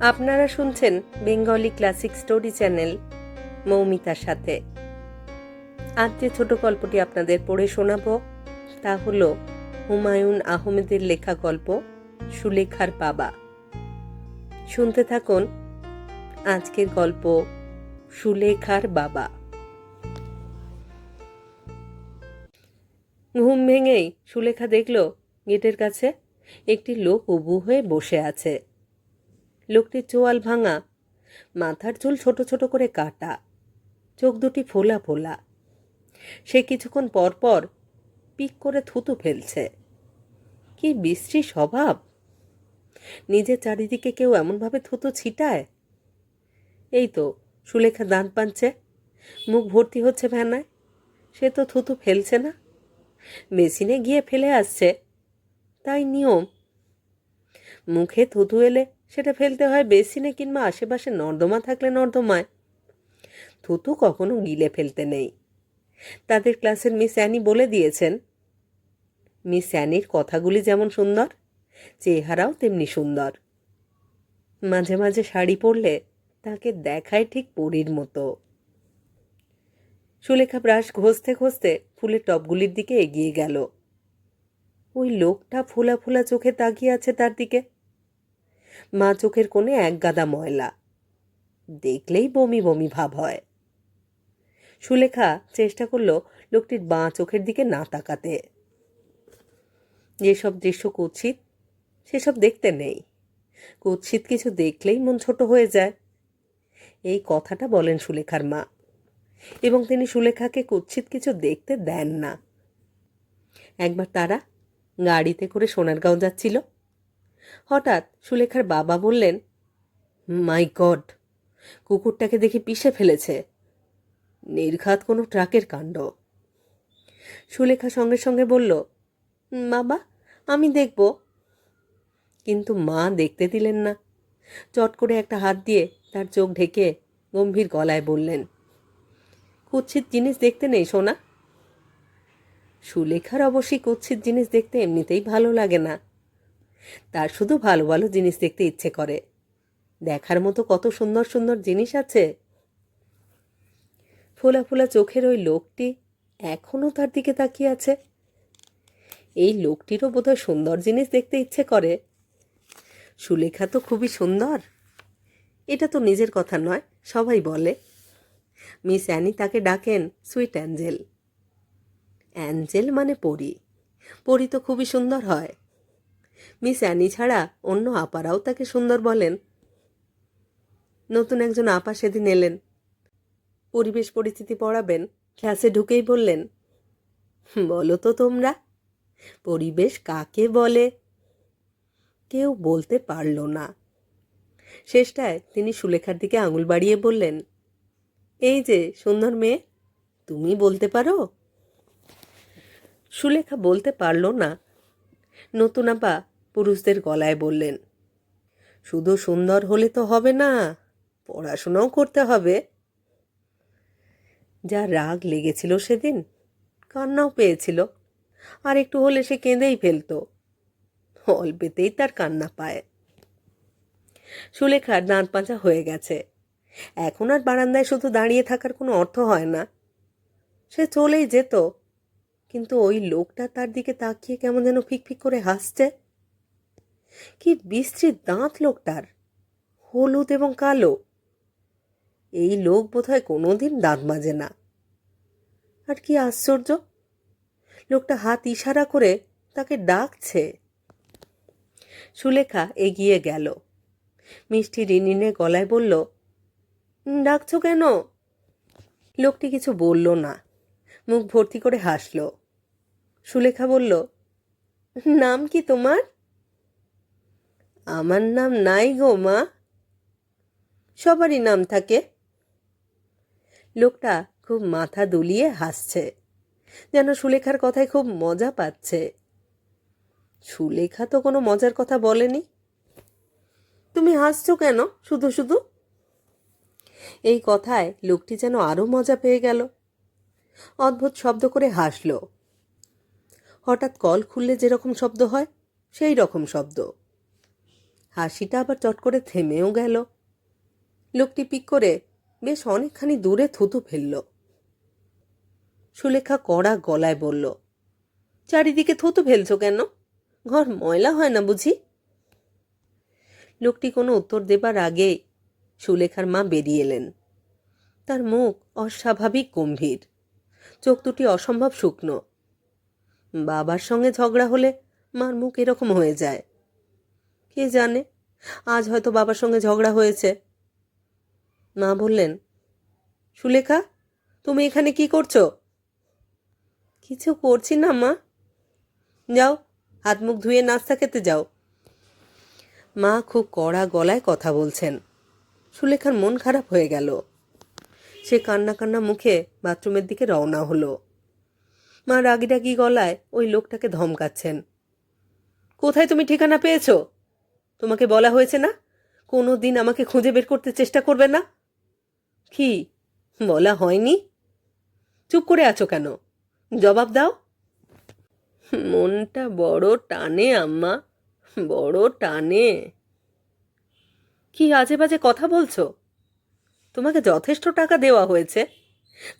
আপনারা শুনছেন Bengali classic story channel মৌমিতার সাথে। আজ যে ছোট গল্পটি আপনাদের পড়ে শোনাবো, তা হল হুমায়ুন আহমেদের লেখা গল্প সুলেখার বাবা। শুনতে থাকুন আজকের গল্প সুলেখার বাবা। ঘুম ভেঙেই সুলেখা দেখল গেটের কাছে একটি লোক উবু হয়ে বসে আছে। লোকটির চোয়াল ভাঙা, মাথার চুল ছোট ছোট করে কাটা, চোখ দুটি ফোলা ফোলা। সে কিছুক্ষণ পর পর পিক করে থুতু ফেলছে। কি বিশ্রী স্বভাব! নিজের চারিদিকে কেউ এমনভাবে থুতু ছিটায়? এই তো সুলেখা দাঁত পানছে মুখ ভর্তি হচ্ছে ভ্যানায়, সে তো থুতু ফেলছে না। মেশিনে গিয়ে ফেলে আসছে। তাই নিয়ম। মুখে থুতু এলে সেটা ফেলতে হয় বেসিনে কিংবা আশেপাশে নর্দমা থাকলে নর্দমায়। থুতু কখনো গিলে ফেলতে নেই। তাদের ক্লাসের মিস অ্যানি বলে দিয়েছেন, মিস অ্যানির কথাগুলি যেমন সুন্দর, চেহারাও তেমনি সুন্দর। মাঝে মাঝে শাড়ি পরলে তাকে দেখায় ঠিক পরীর মতো। সুলেখা ব্রাশ ঘষতে ঘষতে ফুলের টবগুলির দিকে এগিয়ে গেল। ওই লোকটা ফোলা ফোলা চোখে তাকিয়ে আছে তার দিকে। মা চোখের কোণে এক গাদা ময়লা। দেখলেই বমি বমি ভাব হয়। সুলেখা চেষ্টা করল লোকটির বাঁ চোখের দিকে না তাকাতে। যেসব দৃশ্য কুৎসিত, সেসব দেখতে নেই। কুৎসিত কিছু দেখলেই মন ছোট হয়ে যায়। এই কথাটা বলেন সুলেখার মা। এবং তিনি সুলেখাকে কুৎসিত কিছু দেখতে দেন না। একবার তারা গাড়িতে করে সোনারগাঁও যাচ্ছিল। হঠাৎ সুলেখার বাবা বললেন, মাই গড, কুকুরটাকে দেখে পিষে ফেলেছে। নির্ঘাত কোনো ট্রাকের কাণ্ড। সুলেখা সঙ্গে সঙ্গে বলল, বাবা, আমি দেখব। কিন্তু মা দেখতে দিলেন না। চট করে একটা হাত দিয়ে তার চোখ ঢেকে গম্ভীর গলায় বললেন কুৎসিত জিনিস দেখতে নেই, সোনা। সুলেখার অবশ্যই কুচ্ছিত জিনিস দেখতে এমনিতেই ভালো লাগে না। তার শুধু ভালো ভালো জিনিস দেখতে ইচ্ছে করে। দেখার মতো কত সুন্দর সুন্দর জিনিস আছে। ফোলা ফোলা চোখের ওই লোকটি এখনও তার দিকে তাকিয়ে আছে। এই লোকটিরও বোধহয় সুন্দর জিনিস দেখতে ইচ্ছে করে। সুলেখা তো খুবই সুন্দর। এটা তো নিজের কথা নয়, সবাই বলে। মিস অ্যানি তাকে ডাকেন সুইট অ্যাঞ্জেল। অ্যাঞ্জেল মানে পরি। পরি তো খুবই সুন্দর হয়। মিস অ্যানি ছাড়া অন্য আপারাও তাকে সুন্দর বলেন। নতুন একজন আপা সেদিন এলেন। পরিবেশ পরিস্থিতি পড়াবেন। ক্লাসে ঢুকেই বললেন, বলো তো তোমরা, পরিবেশ কাকে বলে? কেউ বলতে পারল না। শেষটায় তিনি সুলেখার দিকে আঙুল বাড়িয়ে বললেন এই যে, সুন্দর মেয়ে, তুমি বলতে পারো? সুলেখা বলতে পারল না। নতুন আপা পুরুষদের গলায় বললেন, শুধু সুন্দর হলে তো হবে না, পড়াশোনাও করতে হবে। যা রাগ লেগেছিল সেদিন, কান্নাও পেয়েছিল, আর একটু হলে সে কেঁদেই ফেলতো। অল্পেতেই তার কান্না পায়। সুলেখার দাঁত পাঁচা হয়ে গেছে। এখন আর বারান্দায় শুধু দাঁড়িয়ে থাকার কোনো অর্থ হয় না। সে চলেই যেত, কিন্তু ওই লোকটা তার দিকে তাকিয়ে কেমন যেন ফিকফিক করে হাসছে। কি বিস্তৃত দাঁত লোকটার, হলুদ এবং কালো। এই লোক বোধহয় কোনোদিন দাঁত মাজে না। আর কি আশ্চর্য, লোকটা হাত ইশারা করে তাকে ডাকছে। সুলেখা এগিয়ে গেল। মিষ্টি রিনিনে গলায় বলল ডাকছো কেন? লোকটি কিছু বলল না। মুখ ভর্তি করে হাসল। সুলেখা বলল, নাম কি তোমার? আমার নাম নাই গো, মা। সবারই নাম থাকে। লোকটা খুব মাথা দুলিয়ে হাসছে, যেন সুলেখার কথায় খুব মজা পাচ্ছে। সুলেখা তো কোনো মজার কথা বলেনি। তুমি হাসছো কেন? শুধু শুধু? এই কথায় লোকটি যেন আরও মজা পেয়ে গেল। অদ্ভুত শব্দ করে হাসল। হঠাৎ কল খুললে যেরকম শব্দ হয়, সেই রকম শব্দ। হাসিটা আবার চট করে থেমেও গেল। লোকটি পিক করে বেশ অনেকখানি দূরে থুতু ফেলল। সুলেখা কড়া গলায় বলল, চারিদিকে থুতু ফেলছো কেন? ঘর ময়লা হয় না বুঝি? লোকটি কোনো উত্তর দেবার আগেই সুলেখার মা বেরিয়ে এলেন। তার মুখ অস্বাভাবিক গম্ভীর। চোখ দুটি অসম্ভব শুকনো। বাবার সঙ্গে ঝগড়া হলে মার মুখ এরকম হয়ে যায়। কে জানে, আজ হয়তো বাবার সঙ্গে ঝগড়া হয়েছে। মা বললেন, সুলেখা, তুমি এখানে কি করছ? কিছু করছি না, মা। যাও, হাত মুখ ধুয়ে নাস্তা খেতে যাও। মা খুব কড়া গলায় কথা বলছেন। সুলেখার মন খারাপ হয়ে গেল। সে কান্না কান্না মুখে বাথরুমের দিকে রওনা হলো। মা রাগি রাগি গলায় ওই লোকটাকে ধমকাচ্ছেন। কোথায় তুমি ঠিকানা পেয়েছ? তোমাকে বলা হয়েছে না? কোনো দিন আমাকে খুঁজে বের করতে চেষ্টা করবে না? কি? বলা হয়নি? চুপ করে আছো কেন? জবাব দাও। মনটা বড় টানে, আম্মা, বড় টানে। কি আজে বাজে কথা বলছো? তোমাকে যথেষ্ট টাকা দেওয়া হয়েছে,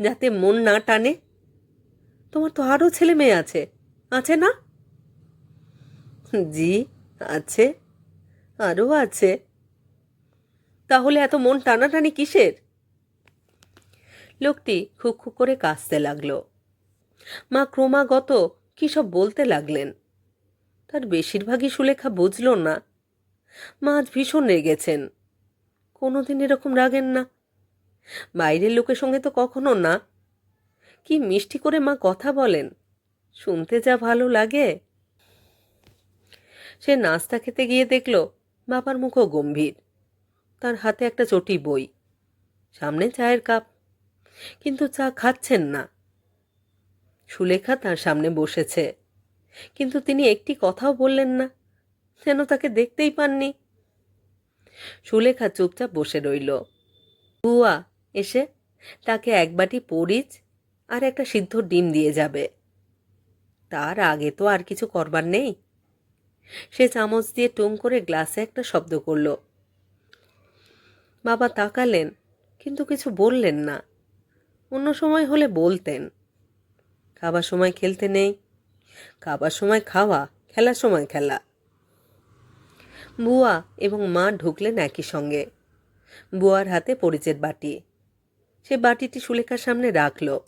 যাতে মন না টানে। তোমার তো আরও ছেলে মেয়ে আছে আছে না? জি, আছে, আরও আছে। তাহলে এত মন টানাটানি কিসের? লোকটি খুক করে কাঁচতে লাগল। মা ক্রমাগত কী সব বলতে লাগলেন? তার বেশিরভাগই সুলেখা বুঝল না মা ভীষণ রেগেছেন। কোনোদিন এরকম রাগেন না। বাইরের লোকের সঙ্গে তো কখনো না। কি মিষ্টি করে মা কথা বলেন। শুনতে যা ভালো লাগে। সে নাস্তা খেতে গিয়ে দেখল, বাবার মুখও গম্ভীর। তার হাতে একটা চটি বই, সামনে চায়ের কাপ, কিন্তু চা খাচ্ছেন না। সুলেখা তার সামনে বসেছে, কিন্তু তিনি একটি কথাও বললেন না। যেন তাকে দেখতেই পাননি। সুলেখা চুপচাপ বসে রইল। বুয়া, এসে তাকে এক বাটি পরিচ আর একটা সিদ্ধ ডিম দিয়ে যাবে। তার আগে তো আর কিছু করবার নেই। সে চামচ দিয়ে টুম করে গ্লাসে একটা শব্দ করল। বাবা তাকালেন, কিন্তু কিছু বললেন না। অন্য সময় হলে বলতেন। খাবার সময় খেলতে নেই। খাবার সময় খাওয়া, খেলার সময় খেলা। বুয়া এবং মা ঢুকলেন একই সঙ্গে। বুয়ার হাতে পরিচের বাটি। সে বাটিটি সুলেখার সামনে রাখল।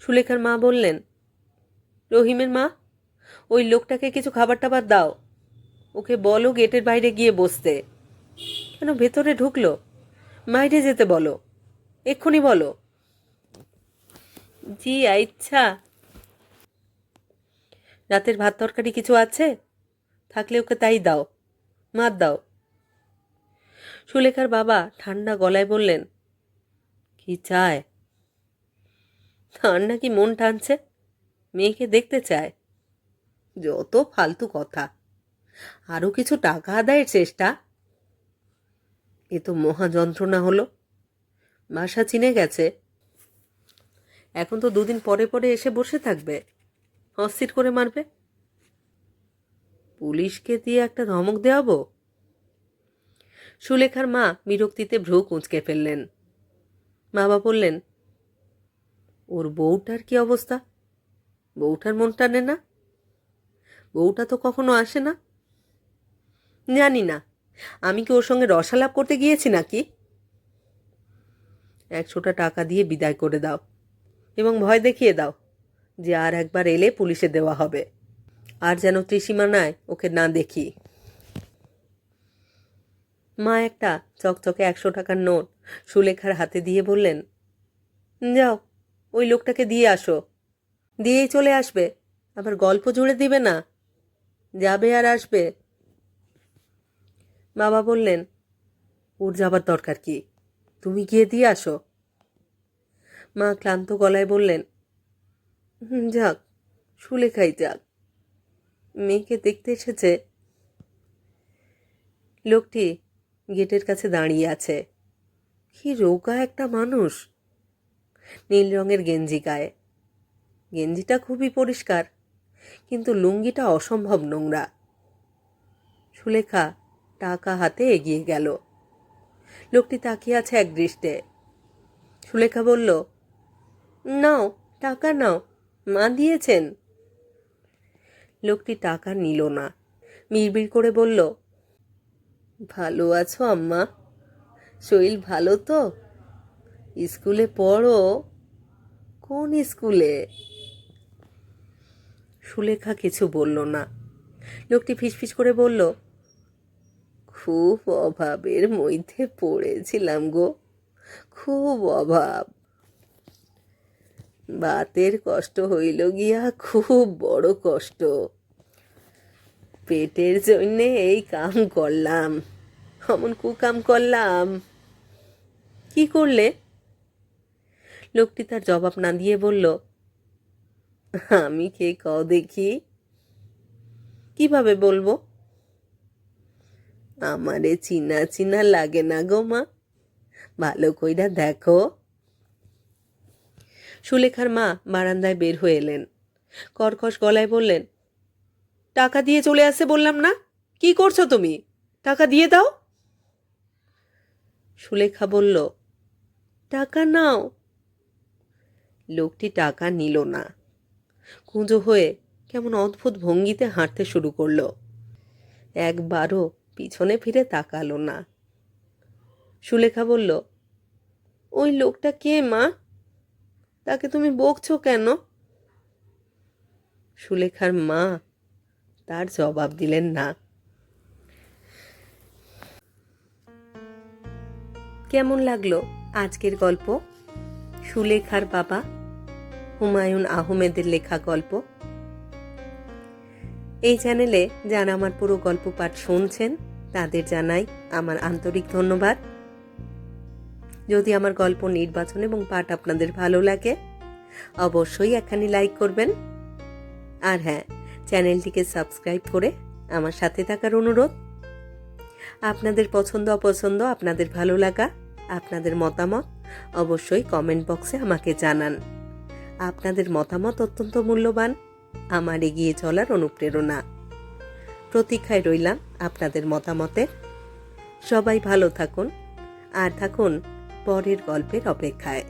সুলেখার মা বললেন, রহিমের মা, ওই লোকটাকে কিছু খাবার টাবার দাও। ওকে বলো গেটের বাইরে গিয়ে বসতে। কেন ভেতরে ঢুকলো? বাইরে যেতে বলো। এক্ষুনি বলো। জি ইচ্ছা রাতের ভাত তরকারি কিছু আছে? থাকলে ওকে তাই দাও, মার দাও। সুলেখার বাবা ঠান্ডা গলায় বললেন, কি চায়? তার নাকি মন টানছে? মেয়েকে দেখতে চায়? যত ফালতু কথা। আরও কিছু টাকা আদায়ের চেষ্টা? এ তো মহা যন্ত্রণা হলো। বাসা চিনে গেছে। এখন তো দুদিন পরে পরে এসে বসে থাকবে। অস্থির করে মারবে। পুলিশকে দিয়ে একটা ধমক দেওয়াবো? সুলেখার মা বিরক্তিতে ভ্রু কুঁচকে ফেললেন। বাবা বললেন, ওর বউটার কি অবস্থা? বউটার মন টানে না? বউটা তো কখনো আসে না? জানি না। আমি কি ওর সঙ্গে রসালাপ করতে গিয়েছি নাকি? একশোটা টাকা দিয়ে বিদায় করে দাও এবং ভয় দেখিয়ে দাও যে আর একবার এলে পুলিশে দেওয়া হবে। আর যেন ত্রিসীমানায় ওকে না দেখি। মা একটা চকচকে একশো টাকার নোট সুলেখার হাতে দিয়ে বললেন যাও ওই লোকটাকে দিয়ে আসো। দিয়েই চলে আসবে আবার গল্প জুড়ে দিবে না। যাবে আর আসবে। বাবা বললেন ওর যাবার দরকার কি? তুমি গিয়ে দিয়ে আসো। মা ক্লান্ত গলায় বললেন "হুম, যাক সুলেখাই যাক। মেয়েকে দেখতে এসেছে। লোকটি গেটের কাছে দাঁড়িয়ে আছে। কি রোগা একটা মানুষ। নীল রঙের গেঞ্জি গায়ে। গেঞ্জিটা খুবই পরিষ্কার, কিন্তু লুঙ্গিটা অসম্ভব নোংরা। সুলেখা টাকা হাতে এগিয়ে গেল। লোকটি তাকিয়ে আছে এক দৃষ্টে। সুলেখা বলল, নাও, টাকা নাও, মা দিয়েছেন। লোকটি টাকা নিল না। মিড়বিড় করে বলল, ভালো আছো আম্মা? শরীর ভালো তো? স্কুলে পড়ো? কোন স্কুলে? সুলেখা কিছু বলল না। লোকটি ফিসফিস করে বলল, খুব অভাবের মধ্যে পড়েছিলাম গো। খুব অভাব। বাতের কষ্ট হইল গিয়া, খুব বড় কষ্ট। পেটের জন্যে এই কাম করলাম, অমন কুকাম করলাম। কি করলে? লোকটি তার জবাব না দিয়ে বলল, আমি কে ক দেখি। কীভাবে বলব? আমারে চিনা চিনা লাগে না গো মা। ভালো কইরা দেখো। সুলেখার মা বারান্দায় বের হয়ে এলেন। কর্কশ গলায় বললেন, টাকা দিয়ে চলে আসে বললাম না? কি করছ তুমি? টাকা দিয়ে দাও। সুলেখা বলল, টাকা নাও। লোকটি টাকা নিল না। কুঁজো হয়ে কেমন অদ্ভুত ভঙ্গিতে হাঁটতে শুরু করল। একবারও পিছনে ফিরে তাকালো না। সুলেখা বলল, ওই লোকটা কে মা? তাকে তুমি বকছো কেন? সুলেখার মা তার জবাব দিলেন না। কেমন লাগল আজকের গল্প? সুলেখার বাবা হুমায়ুন আহমেদের লেখা গল্প। এই চ্যানেলে যারা আমার পুরো গল্প পাঠ শুনছেন, তাদের জানাই আমার আন্তরিক ধন্যবাদ। যদি আমার গল্প নির্বাচন এবং পাঠ আপনাদের ভালো লাগে, অবশ্যই একখানি লাইক করবেন। আর হ্যাঁ চ্যানেলটিকে সাবস্ক্রাইব করে আমার সাথে থাকার অনুরোধ। আপনাদের পছন্দ, অপছন্দ, আপনাদের ভালো লাগা, আপনাদের মতামত অবশ্যই কমেন্ট বক্সে আমাকে জানান। আপনাদের মতামত অত্যন্ত মূল্যবান, আমার এগিয়ে চলার অনুপ্রেরণা। প্রতীক্ষায় রইলাম আপনাদের মতামতের। সবাই ভালো থাকুন। আর থাকুন পরের গল্পের অপেক্ষায়।